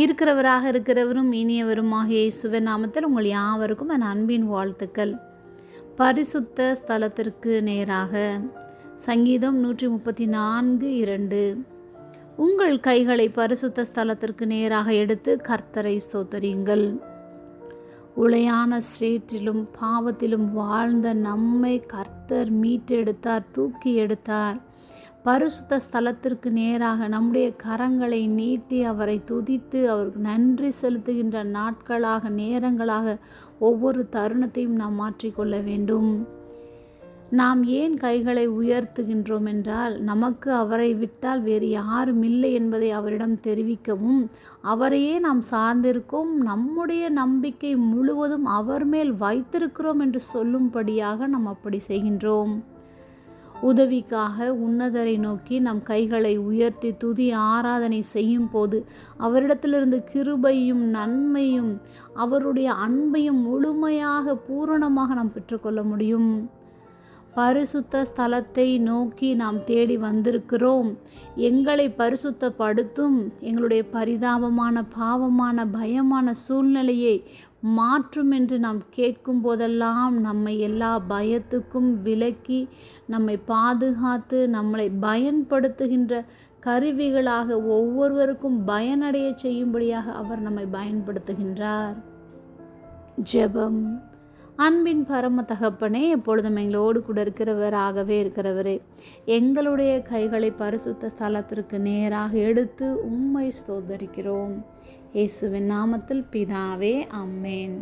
இருக்கிறவராக இருக்கிறவரும் இனியவருமாகிய இயேசுவின் நாமத்தில் உங்கள் யாவருக்கும் என் அன்பின் வாழ்த்துக்கள். பரிசுத்த ஸ்தலத்திற்கு நேராக சங்கீதம் நூற்றி முப்பத்தி நான்கு இரண்டு. உங்கள் கைகளை பரிசுத்த ஸ்தலத்திற்கு நேராக எடுத்து கர்த்தரை ஸ்தோத்தரியுங்கள். உளையான ஸ்ரேற்றிலும் பாவத்திலும் வாழ்ந்த நம்மை கர்த்தர் மீட்டெடுத்தார் தூக்கி எடுத்தார். பரிசுத்த ஸ்தலத்திற்கு நேராக நம்முடைய கரங்களை நீட்டி அவரை துதித்து அவருக்கு நன்றி செலுத்துகின்ற நாட்களாக நேரங்களாக ஒவ்வொரு தருணத்தையும் நாம் மாற்றிக்கொள்ள வேண்டும். நாம் ஏன் கைகளை உயர்த்துகின்றோம் என்றால் நமக்கு அவரை விட்டால் வேறு யாரும் இல்லை என்பதை அவரிடம் தெரிவிக்கவும் அவரையே நாம் சார்ந்திருக்கோம் நம்முடைய நம்பிக்கை முழுவதும் அவர் மேல் வைத்திருக்கிறோம் என்று சொல்லும்படியாக நாம் அப்படி செய்கின்றோம். உதவிக்காக உன்னதரை நோக்கி நம் கைகளை உயர்த்தி துதி ஆராதனை செய்யும் போது அவரிடத்திலிருந்து கிருபையும் நன்மையும் அவருடைய அன்பையும் முழுமையாக பூரணமாக நாம் பெற்றுக்கொள்ள முடியும். பரிசுத்த ஸ்தலத்தை நோக்கி நாம் தேடி வந்திருக்கிறோம். எங்களை பரிசுத்தப்படுத்தும் எங்களுடைய பரிதாபமான பாவமான பயமான சூழ்நிலையை மாற்றும் என்று நாம் கேட்கும் போதெல்லாம் நம்மை எல்லா பயத்துக்கும் விலக்கி நம்மை பாதுகாத்து நம்மளை பயன்படுத்துகின்ற கருவிகளாக ஒவ்வொருவருக்கும் பயனடைய செய்யும்படியாக அவர் நம்மை பயன்படுத்துகின்றார். ஜெபம். அன்பின் பரம தகப்பனே எப்பொழுதும் எங்களோடு கூட இருக்கிறவராகவே இருக்கிறவரே. எங்களுடைய கைகளை பரிசுத்த ஸ்தலத்திற்கு நேராக எடுத்து உம்மை ஸ்தோதரிக்கிறோம் இயேசுவின் நாமத்தில் பிதாவே அம்மேன்